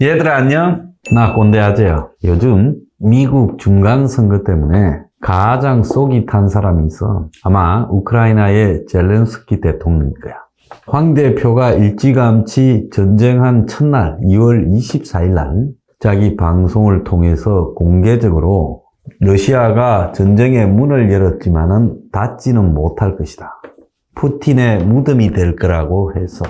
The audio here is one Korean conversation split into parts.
얘들아 안녕? 나 꼰대 아재야. 요즘 미국 중간선거 때문에 가장 속이 탄 사람이 있어. 아마 우크라이나의 젤렌스키 대통령일 거야. 황 대표가 일찌감치 전쟁한 첫날 2월 24일 날 자기 방송을 통해서 공개적으로 러시아가 전쟁의 문을 열었지만은 닫지는 못할 것이다. 푸틴의 무덤이 될 거라고 해서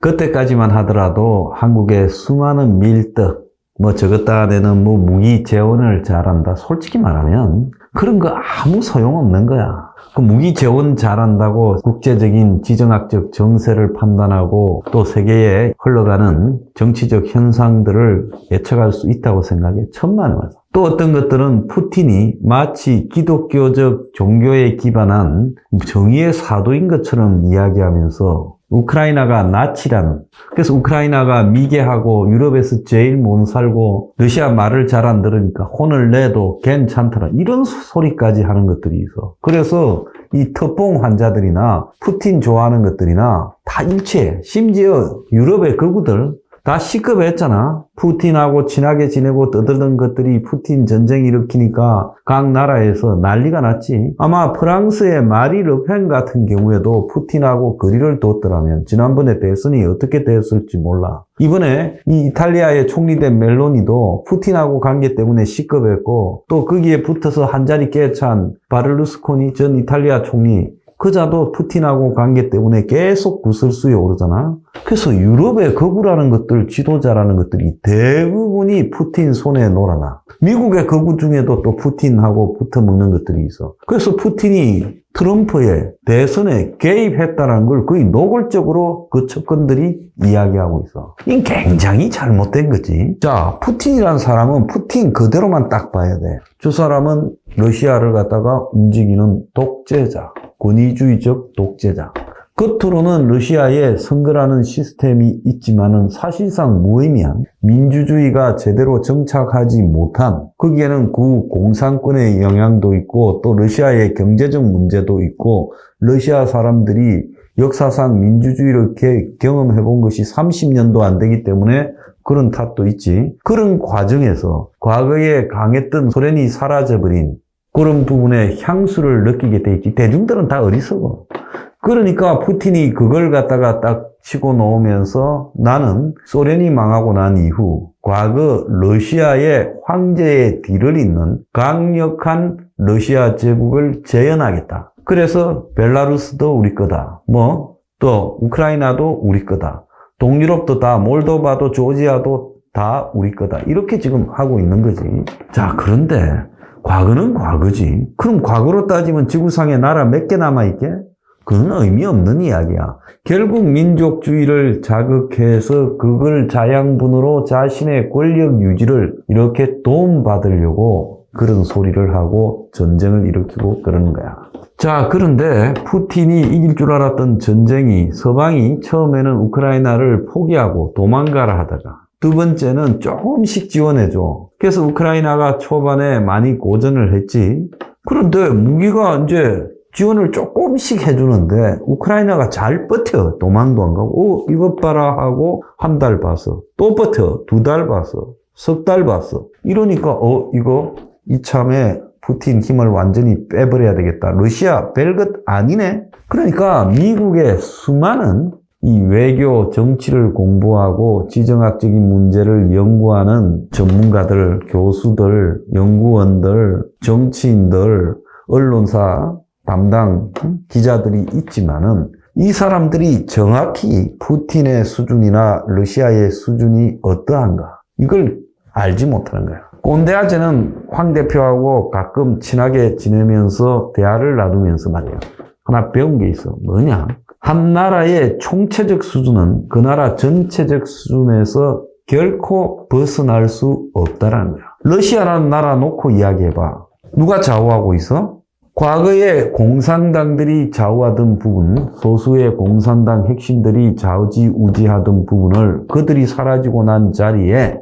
그때까지만 하더라도 한국의 수많은 밀떡, 뭐 저것다 내는 뭐 무기 재원을 잘한다. 솔직히 말하면 그런 거 아무 소용없는 거야. 그 무기 재원 잘한다고 국제적인 지정학적 정세를 판단하고 또 세계에 흘러가는 정치적 현상들을 예측할 수 있다고 생각해. 천만 원. 또 어떤 것들은 푸틴이 마치 기독교적 종교에 기반한 정의의 사도인 것처럼 이야기하면서 우크라이나가 나치라는 그래서 우크라이나가 미개하고 유럽에서 제일 못 살고 러시아 말을 잘 안 들으니까 혼을 내도 괜찮더라 이런 소리까지 하는 것들이 있어. 그래서 이特봉 환자들이나 푸틴 좋아하는 것들이나 다 일치해 심지어 유럽의 거구들 다 시급했잖아. 푸틴하고 친하게 지내고 떠들던 것들이 푸틴 전쟁 일으키니까 각 나라에서 난리가 났지. 아마 프랑스의 마리 르펜 같은 경우에도 푸틴하고 거리를 뒀더라면 지난번에 대선이 어떻게 되었을지 몰라. 이번에 이 이탈리아의 총리된 멜로니도 푸틴하고 관계 때문에 시급했고 또 거기에 붙어서 한 자리 깨찬 바를루스코니 전 이탈리아 총리 그자도 푸틴하고 관계 때문에 계속 구설수에 오르잖아. 그래서 유럽의 거구라는 것들, 지도자라는 것들이 대부분이 푸틴 손에 놀아나. 미국의 거구 중에도 또 푸틴하고 붙어 먹는 것들이 있어. 그래서 푸틴이 트럼프의 대선에 개입했다는 걸 거의 노골적으로 그 측근들이 이야기하고 있어. 이건 굉장히 잘못된 거지. 자, 푸틴이라는 사람은 푸틴 그대로만 딱 봐야 돼. 저 사람은 러시아를 갖다가 움직이는 독재자. 권위주의적 독재자. 겉으로는 러시아에 선거라는 시스템이 있지만은 사실상 무의미한 민주주의가 제대로 정착하지 못한 거기에는 구 공산권의 영향도 있고 또 러시아의 경제적 문제도 있고 러시아 사람들이 역사상 민주주의를 경험해 본 것이 30년도 안 되기 때문에 그런 탓도 있지. 그런 과정에서 과거에 강했던 소련이 사라져버린 그런 부분에 향수를 느끼게 돼 있지. 대중들은 다 어리석어. 그러니까 푸틴이 그걸 갖다가 딱 치고 놓으면서 나는 소련이 망하고 난 이후 과거 러시아의 황제의 뒤를 잇는 강력한 러시아 제국을 재현하겠다. 그래서 벨라루스도 우리 거다. 뭐 또 우크라이나도 우리 거다. 동유럽도 다 몰도바도 조지아도 다 우리 거다. 이렇게 지금 하고 있는 거지. 자, 그런데 과거는 과거지. 그럼 과거로 따지면 지구상에 나라 몇 개 남아 있게? 그건 의미 없는 이야기야. 결국 민족주의를 자극해서 그걸 자양분으로 자신의 권력 유지를 이렇게 도움받으려고 그런 소리를 하고 전쟁을 일으키고 그러는 거야. 자, 그런데 푸틴이 이길 줄 알았던 전쟁이 서방이 처음에는 우크라이나를 포기하고 도망가라 하다가 두 번째는 조금씩 지원해줘. 그래서 우크라이나가 초반에 많이 고전을 했지. 그런데 무기가 이제 지원을 조금씩 해주는데 우크라이나가 잘 버텨. 도망도 안 가고, 어, 이것 봐라 하고 한 달 봐서. 또 버텨. 두 달 봐서. 석달 봤어. 이러니까, 어, 이거 이참에 푸틴 힘을 완전히 빼버려야 되겠다. 러시아 별것 아니네? 그러니까 미국의 수많은 이 외교 정치를 공부하고 지정학적인 문제를 연구하는 전문가들, 교수들, 연구원들, 정치인들, 언론사 담당 기자들이 있지만은 이 사람들이 정확히 푸틴의 수준이나 러시아의 수준이 어떠한가 이걸 알지 못하는 거야. 꼰대 아재는 황 대표하고 가끔 친하게 지내면서 대화를 나누면서 말이야. 하나 배운 게 있어. 뭐냐? 한 나라의 총체적 수준은 그 나라 전체적 수준에서 결코 벗어날 수 없다라는 거야. 러시아라는 나라 놓고 이야기해봐. 누가 좌우하고 있어? 과거에 공산당들이 좌우하던 부분, 소수의 공산당 핵심들이 좌우지우지하던 부분을 그들이 사라지고 난 자리에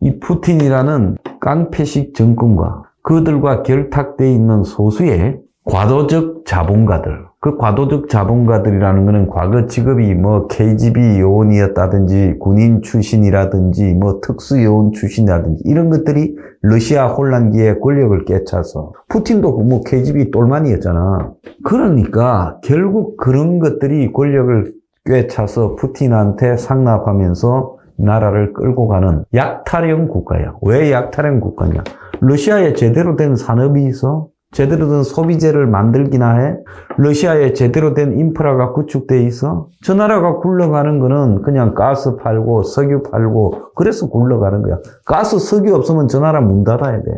이 푸틴이라는 깡패식 정권과 그들과 결탁되어 있는 소수의 과도적 자본가들. 그 과도적 자본가들이라는 거는 과거 직업이 뭐 KGB 요원이었다든지 군인 출신이라든지 뭐 특수 요원 출신이라든지 이런 것들이 러시아 혼란기에 권력을 깨차서 푸틴도 뭐 KGB 똘만이었잖아. 그러니까 결국 그런 것들이 권력을 꿰차서 푸틴한테 상납하면서 나라를 끌고 가는 약탈형 국가야. 왜 약탈형 국가냐? 러시아에 제대로 된 산업이 있어? 제대로 된 소비재를 만들기나 해? 러시아에 제대로 된 인프라가 구축돼 있어? 저 나라가 굴러가는 거는 그냥 가스 팔고 석유 팔고 그래서 굴러가는 거야. 가스 석유 없으면 저 나라 문 닫아야 돼.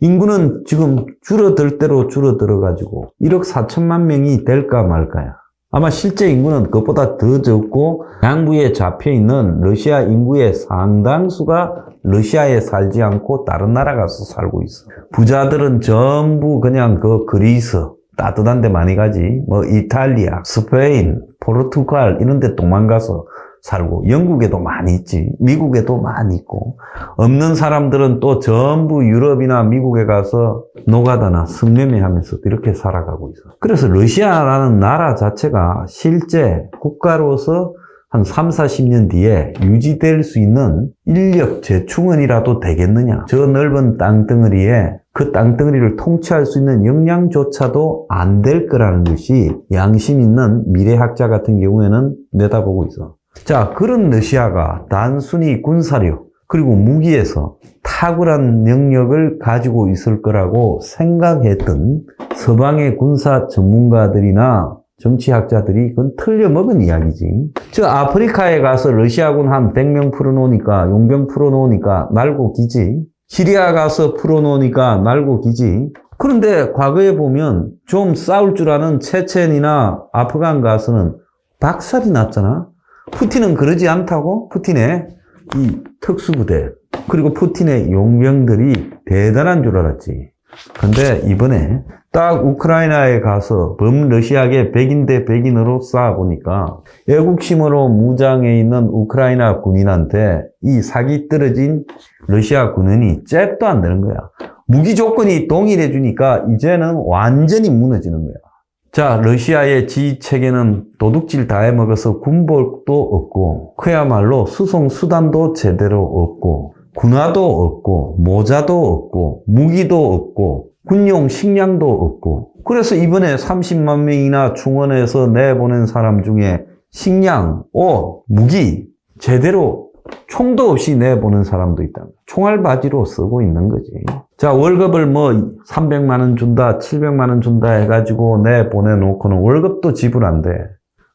인구는 지금 줄어들 대로 줄어들어 가지고 1억 4천만 명이 될까 말까야. 아마 실제 인구는 그것보다 더 적고 양부에 잡혀 있는 러시아 인구의 상당수가 러시아에 살지 않고 다른 나라 가서 살고 있어. 부자들은 전부 그냥 그 그리스 따뜻한 데 많이 가지. 뭐 이탈리아, 스페인, 포르투갈 이런 데 도망가서 살고 영국에도 많이 있지. 미국에도 많이 있고 없는 사람들은 또 전부 유럽이나 미국에 가서 노가다나 승려매 하면서 이렇게 살아가고 있어. 그래서 러시아라는 나라 자체가 실제 국가로서 한 3, 40년 뒤에 유지될 수 있는 인력 재충원이라도 되겠느냐. 저 넓은 땅덩어리에 그 땅덩어리를 통치할 수 있는 역량조차도 안 될 거라는 것이 양심 있는 미래학자 같은 경우에는 내다보고 있어. 자, 그런 러시아가 단순히 군사력, 그리고 무기에서 탁월한 능력을 가지고 있을 거라고 생각했던 서방의 군사 전문가들이나 정치학자들이 그건 틀려먹은 이야기지. 저 아프리카에 가서 러시아군 한 100명 풀어놓으니까, 용병 풀어놓으니까 날고 기지. 시리아 가서 풀어놓으니까 날고 기지. 그런데 과거에 보면 좀 싸울 줄 아는 체첸이나 아프간 가서는 박살이 났잖아. 푸틴은 그러지 않다고? 푸틴의 이 특수부대, 그리고 푸틴의 용병들이 대단한 줄 알았지. 근데 이번에 딱 우크라이나에 가서 범러시아계 백인 대 백인으로 싸워보니까 애국심으로 무장해 있는 우크라이나 군인한테 이 사기 떨어진 러시아 군인이 잽도 안 되는 거야. 무기 조건이 동일해 주니까 이제는 완전히 무너지는 거야. 자, 러시아의 지휘 체계는 도둑질 다 해먹어서 군복도 없고, 그야말로 수송 수단도 제대로 없고, 군화도 없고, 모자도 없고, 무기도 없고, 군용 식량도 없고, 그래서 이번에 30만 명이나 충원해서 내보낸 사람 중에 식량, 옷, 무기, 제대로 총도 없이 내보는 사람도 있다. 총알 바지로 쓰고 있는 거지. 자, 월급을 뭐 300만 원 준다, 700만 원 준다 해가지고 내보내놓고는 월급도 지불 안 돼.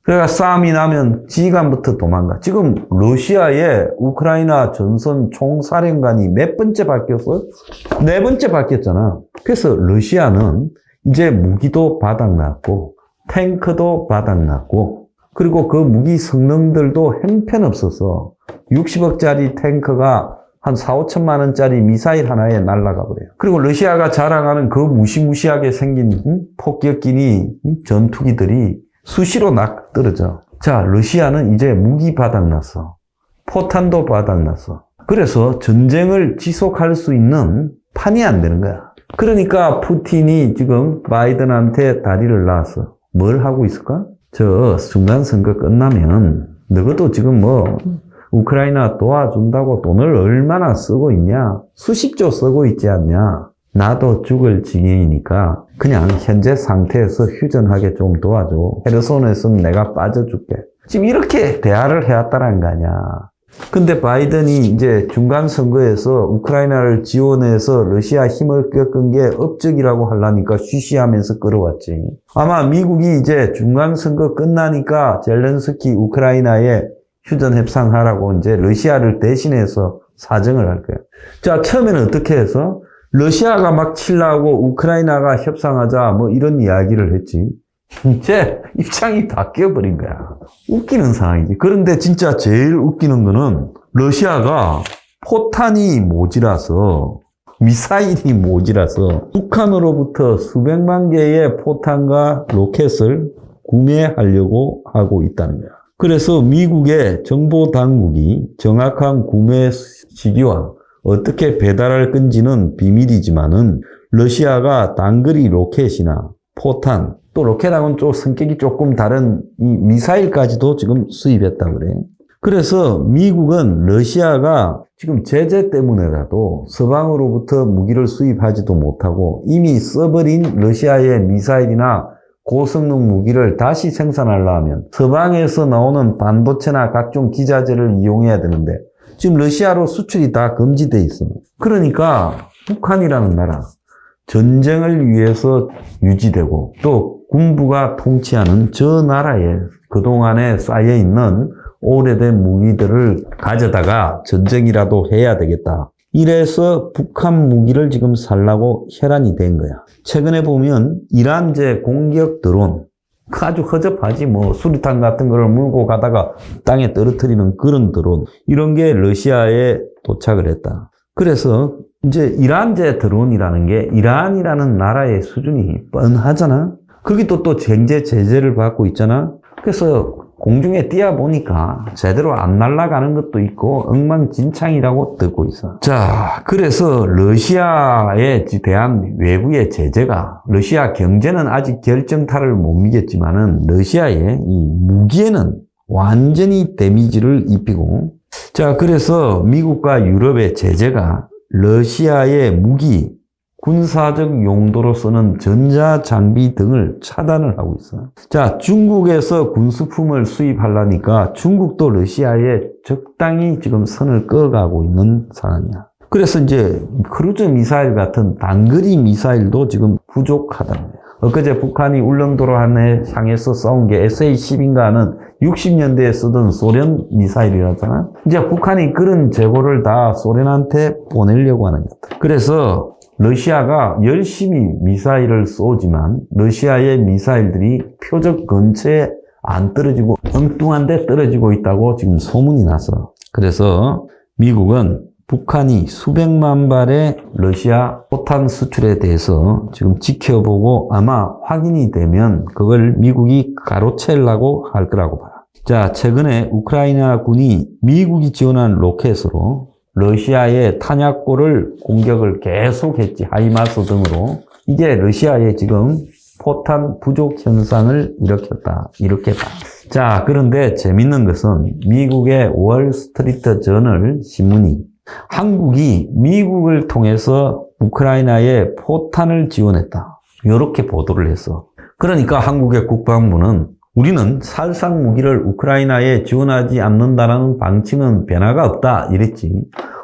그러니까 싸움이 나면 지휘관부터 도망가. 지금 러시아의 우크라이나 전선 총사령관이 몇 번째 바뀌었어? 네 번째 바뀌었잖아. 그래서 러시아는 이제 무기도 바닥났고, 탱크도 바닥났고, 그리고 그 무기 성능들도 형편없어서 60억짜리 탱크가 한 4, 5천만 원짜리 미사일 하나에 날아가 버려요. 그리고 러시아가 자랑하는 그 무시무시하게 생긴 음? 폭격기니 음? 전투기들이 수시로 낙 떨어져. 자, 러시아는 이제 무기 바닥났어. 포탄도 바닥났어. 그래서 전쟁을 지속할 수 있는 판이 안 되는 거야. 그러니까 푸틴이 지금 바이든한테 다리를 놨어. 뭘 하고 있을까? 저 중간선거 끝나면 너희도 지금 뭐 우크라이나 도와준다고 돈을 얼마나 쓰고 있냐? 수십조 쓰고 있지 않냐? 나도 죽을 지경이니까 그냥 현재 상태에서 휴전하게 좀 도와줘. 헤르손에서는 내가 빠져 줄게. 지금 이렇게 대화를 해왔다는 거 아니야. 근데 바이든이 이제 중간 선거에서 우크라이나를 지원해서 러시아 힘을 꺾은 게 업적이라고 하려니까 쉬쉬하면서 끌어왔지. 아마 미국이 이제 중간 선거 끝나니까 젤렌스키 우크라이나에 휴전 협상하라고 이제 러시아를 대신해서 사정을 할 거야. 자, 처음에는 어떻게 해서 러시아가 막 칠라고 우크라이나가 협상하자 뭐 이런 이야기를 했지. 이제 입장이 바뀌어버린 거야. 웃기는 상황이지. 그런데 진짜 제일 웃기는 거는 러시아가 포탄이 모자라서 미사일이 모자라서 북한으로부터 수백만 개의 포탄과 로켓을 구매하려고 하고 있다는 거야. 그래서 미국의 정보 당국이 정확한 구매 시기와 어떻게 배달할 건지는 비밀이지만은 러시아가 단거리 로켓이나 포탄, 또 로켓하고는 좀 성격이 조금 다른 이 미사일까지도 지금 수입했다 그래. 그래서 미국은 러시아가 지금 제재 때문에라도 서방으로부터 무기를 수입하지도 못하고 이미 써버린 러시아의 미사일이나 고성능 무기를 다시 생산하려면 서방에서 나오는 반도체나 각종 기자재를 이용해야 되는데 지금 러시아로 수출이 다 금지돼 있어. 그러니까 북한이라는 나라 전쟁을 위해서 유지되고 또 군부가 통치하는 저 나라에 그동안에 쌓여 있는 오래된 무기들을 가져다가 전쟁이라도 해야 되겠다. 이래서 북한 무기를 지금 살라고 혈안이 된 거야. 최근에 보면 이란제 공격 드론 그 아주 허접하지 뭐 수리탄 같은 거를 물고 가다가 땅에 떨어뜨리는 그런 드론 이런 게 러시아에 도착을 했다. 그래서 이제 이란제 드론이라는 게 이란이라는 나라의 수준이 뻔하잖아. 거기도 또 경제 제재를 받고 있잖아. 그래서 공중에 띄어 보니까 제대로 안 날아가는 것도 있고 엉망진창이라고 듣고 있어. 자, 그래서 러시아에 대한 외부의 제재가 러시아 경제는 아직 결정타를 못 미겠지만은 러시아의 이 무기에는 완전히 데미지를 입히고 자, 그래서 미국과 유럽의 제재가 러시아의 무기, 군사적 용도로 쓰는 전자장비 등을 차단을 하고 있어요. 자, 중국에서 군수품을 수입하려니까 중국도 러시아에 적당히 지금 선을 꺼가고 있는 상황이야. 그래서 이제 크루즈 미사일 같은 단거리 미사일도 지금 부족하다는 거예요. 엊그제 북한이 울릉도로 한해 향해서 싸운 게 SA-10인가 하는 60년대에 쓰던 소련 미사일이었잖아. 이제 북한이 그런 재고를 다 소련한테 보내려고 하는 거다. 그래서 러시아가 열심히 미사일을 쏘지만 러시아의 미사일들이 표적 근처에 안 떨어지고 엉뚱한 데 떨어지고 있다고 지금 소문이 났어. 그래서 미국은 북한이 수백만 발의 러시아 포탄 수출에 대해서 지금 지켜보고 아마 확인이 되면 그걸 미국이 가로채려고 할 거라고 봐요. 자, 최근에 우크라이나 군이 미국이 지원한 로켓으로 러시아의 탄약고를 공격을 계속했지. 하이마스 등으로. 이게 러시아의 지금 포탄 부족 현상을 일으켰다. 봐. 자, 그런데 재밌는 것은 미국의 월스트리트 저널 신문이 한국이 미국을 통해서 우크라이나에 포탄을 지원했다. 이렇게 보도를 했어. 그러니까 한국의 국방부는 우리는 살상 무기를 우크라이나에 지원하지 않는다는 방침은 변화가 없다. 이랬지.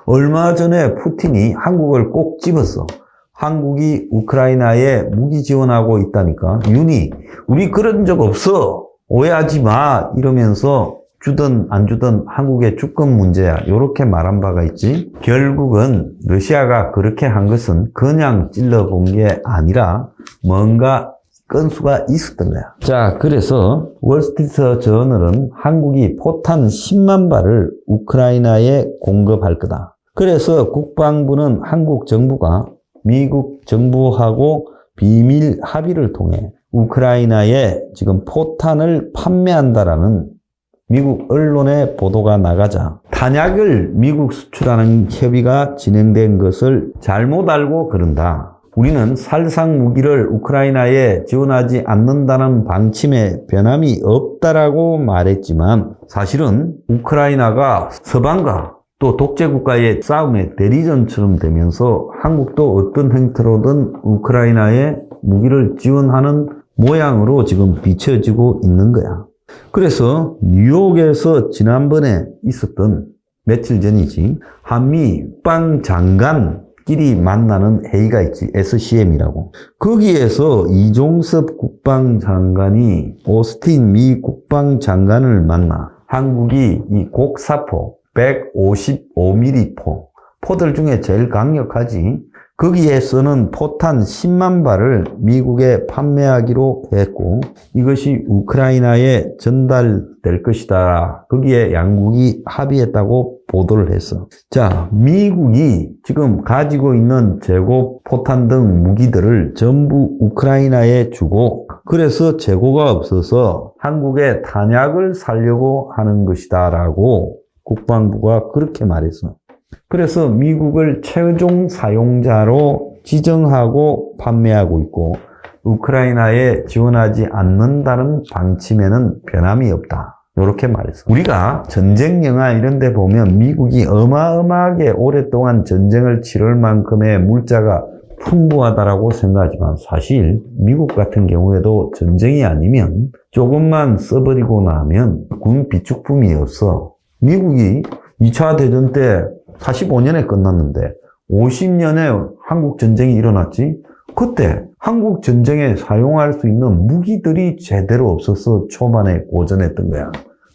얼마 전에 푸틴이 한국을 꼭 집었어. 한국이 우크라이나에 무기 지원하고 있다니까. 윤이, 우리 그런 적 없어. 오해하지 마. 이러면서 주든 안 주든 한국의 주권 문제야. 이렇게 말한 바가 있지. 결국은 러시아가 그렇게 한 것은 그냥 찔러본 게 아니라 뭔가 건수가 있었던 거야. 자, 그래서 월스트리트 저널은 한국이 포탄 10만 발을 우크라이나에 공급할 거다. 그래서 국방부는 한국 정부가 미국 정부하고 비밀 합의를 통해 우크라이나에 지금 포탄을 판매한다라는 미국 언론의 보도가 나가자 탄약을 미국 수출하는 협의가 진행된 것을 잘못 알고 그런다. 우리는 살상 무기를 우크라이나에 지원하지 않는다는 방침에 변함이 없다라고 말했지만 사실은 우크라이나가 서방과 또 독재국가의 싸움의 대리전처럼 되면서 한국도 어떤 형태로든 우크라이나에 무기를 지원하는 모양으로 지금 비춰지고 있는 거야. 그래서 뉴욕에서 지난번에 있었던 며칠 전이지 한미 국방 장관 끼리 만나는 회의가 있지. SCM이라고. 거기에서 이종섭 국방장관이 오스틴 미 국방장관을 만나 한국이 이 곡사포 155mm 포 포들 중에 제일 강력하지. 거기에서는 포탄 10만 발을 미국에 판매하기로 했고 이것이 우크라이나에 전달될 것이다. 거기에 양국이 합의했다고 보도를 했어. 자, 미국이 지금 가지고 있는 재고 포탄 등 무기들을 전부 우크라이나에 주고 그래서 재고가 없어서 한국에 탄약을 살려고 하는 것이다 라고 국방부가 그렇게 말했어. 그래서 미국을 최종 사용자로 지정하고 판매하고 있고 우크라이나에 지원하지 않는다는 방침에는 변함이 없다. 이렇게 말했어. 우리가 전쟁 영화 이런 데 보면 미국이 어마어마하게 오랫동안 전쟁을 치를 만큼의 물자가 풍부하다라고 생각하지만 사실 미국 같은 경우에도 전쟁이 아니면 조금만 써버리고 나면 군 비축품이 없어. 미국이 2차 대전 때 45년에 끝났는데 50년에 한국 전쟁이 일어났지. 그때 한국 전쟁에 사용할 수 있는 무기들이 제대로 없어서 초반에 고전했던 거야.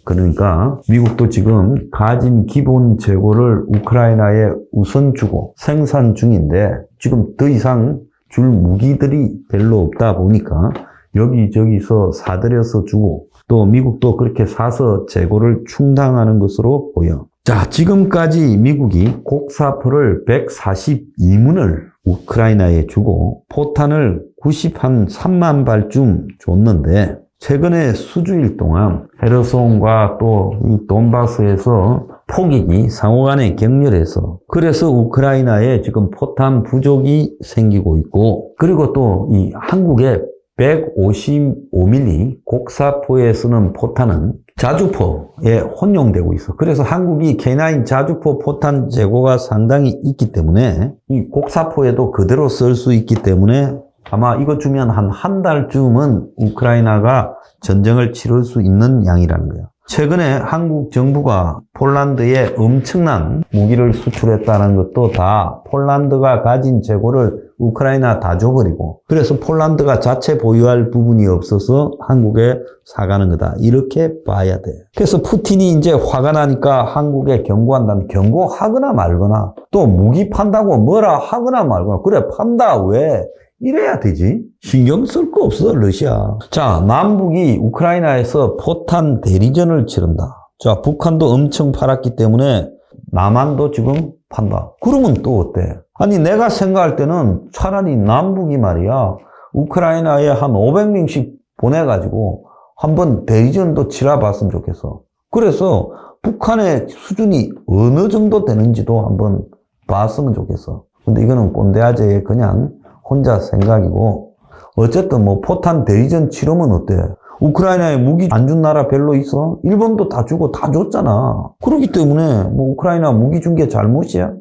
그러니까 미국도 지금 가진 기본 재고를 우크라이나에 우선 주고 생산 중인데 지금 더 이상 줄 무기들이 별로 없다 보니까 여기저기서 사들여서 주고 또 미국도 그렇게 사서 재고를 충당하는 것으로 보여. 자, 지금까지 미국이 곡사포를 142문을 우크라이나에 주고 포탄을 90 한 3만 발쯤 줬는데 최근에 수주일 동안 헤르손과 또 이 돈바스에서 폭격이 상호간에 격렬해서 그래서 우크라이나에 지금 포탄 부족이 생기고 있고 그리고 또 이 한국의 155mm 곡사포에 쓰는 포탄은 자주포에 혼용되고 있어. 그래서 한국이 K9 자주포 포탄 재고가 상당히 있기 때문에 이 곡사포에도 그대로 쓸 수 있기 때문에 아마 이거 주면 한 한 달쯤은 우크라이나가 전쟁을 치를 수 있는 양이라는 거예요. 최근에 한국 정부가 폴란드에 엄청난 무기를 수출했다는 것도 다 폴란드가 가진 재고를 우크라이나 다 줘버리고 그래서 폴란드가 자체 보유할 부분이 없어서 한국에 사가는 거다. 이렇게 봐야 돼. 그래서 푸틴이 이제 화가 나니까 한국에 경고한다는 경고하거나 말거나 또 무기 판다고 뭐라 하거나 말거나 그래 판다 왜? 이래야 되지. 신경 쓸 거 없어, 러시아. 자, 남북이 우크라이나에서 포탄 대리전을 치른다. 자, 북한도 엄청 팔았기 때문에 남한도 지금 판다. 그러면 또 어때? 아니, 내가 생각할 때는 차라리 남북이 말이야. 우크라이나에 한 500명씩 보내가지고 한번 대리전도 치러봤으면 좋겠어. 그래서 북한의 수준이 어느 정도 되는지도 한번 봤으면 좋겠어. 근데 이거는 꼰대 아재의 그냥 혼자 생각이고 어쨌든 뭐 포탄 대리전 치르면 어때? 우크라이나에 무기 안 준 나라 별로 있어? 일본도 다 주고 다 줬잖아. 그렇기 때문에 뭐 우크라이나 무기 준 게 잘못이야?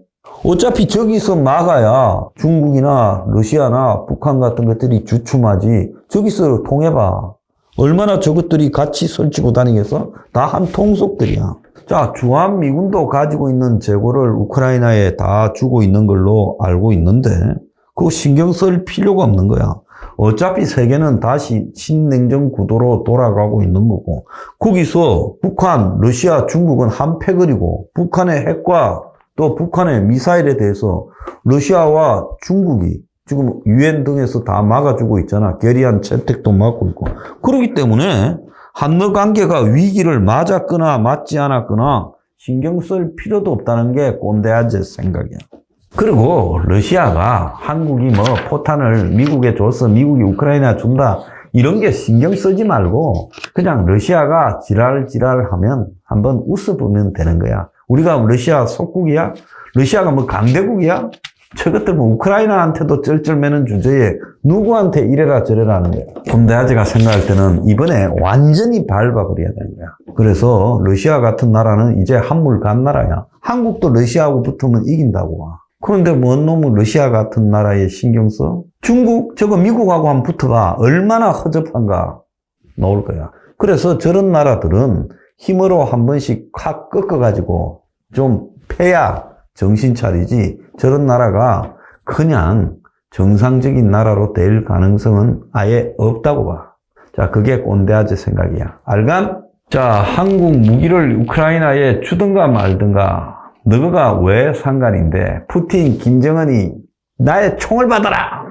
어차피 저기서 막아야 중국이나 러시아나 북한 같은 것들이 주춤하지. 저기서 통해봐. 얼마나 저것들이 같이 설치고 다니겠어? 다 한 통속들이야. 자, 주한미군도 가지고 있는 재고를 우크라이나에 다 주고 있는 걸로 알고 있는데, 그거 신경 쓸 필요가 없는 거야. 어차피 세계는 다시 신냉전 구도로 돌아가고 있는 거고, 거기서 북한, 러시아, 중국은 한 패거리고, 북한의 핵과 또 북한의 미사일에 대해서 러시아와 중국이 지금 유엔 등에서 다 막아주고 있잖아. 결의안 채택도 막고 있고. 그렇기 때문에 한미 관계가 위기를 맞았거나 맞지 않았거나 신경 쓸 필요도 없다는 게 꼰대 아재 생각이야. 그리고 러시아가 한국이 뭐 포탄을 미국에 줘서 미국이 우크라이나 준다 이런 게 신경 쓰지 말고 그냥 러시아가 지랄지랄 하면 한번 웃어보면 되는 거야. 우리가 러시아 속국이야? 러시아가 뭐 강대국이야? 저것들 뭐 우크라이나한테도 쩔쩔매는 주제에 누구한테 이래라 저래라 하는 거야. 꼰대아재가 생각할 때는 이번에 완전히 밟아버려야 되는 거야. 그래서 러시아 같은 나라는 이제 한물 간 나라야. 한국도 러시아하고 붙으면 이긴다고. 그런데 뭔 놈은 러시아 같은 나라에 신경 써? 중국, 저거 미국하고 한번 붙어봐. 얼마나 허접한가 나올 거야. 그래서 저런 나라들은 힘으로 한 번씩 확 꺾어가지고 좀 패야 정신 차리지. 저런 나라가 그냥 정상적인 나라로 될 가능성은 아예 없다고 봐. 자, 그게 꼰대 아재 생각이야. 알감? 자, 한국 무기를 우크라이나에 주든가 말든가 너가 왜 상관인데 푸틴, 김정은이 나의 총을 받아라!